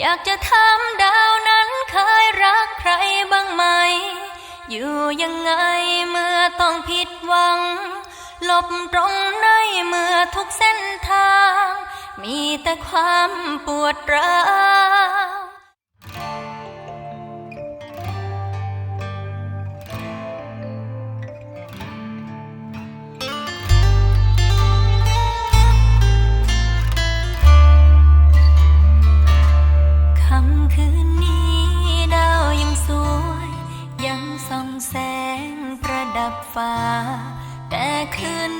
อยากจะถามดาวนั้นเคยรักใครบ้างไหม อยู่ยังไงเมื่อต้องผิดหวัง หลบตรงไหนเมื่อทุกเส้นทาง มีแต่ความปวดร้าว ฟ้า แต่คืน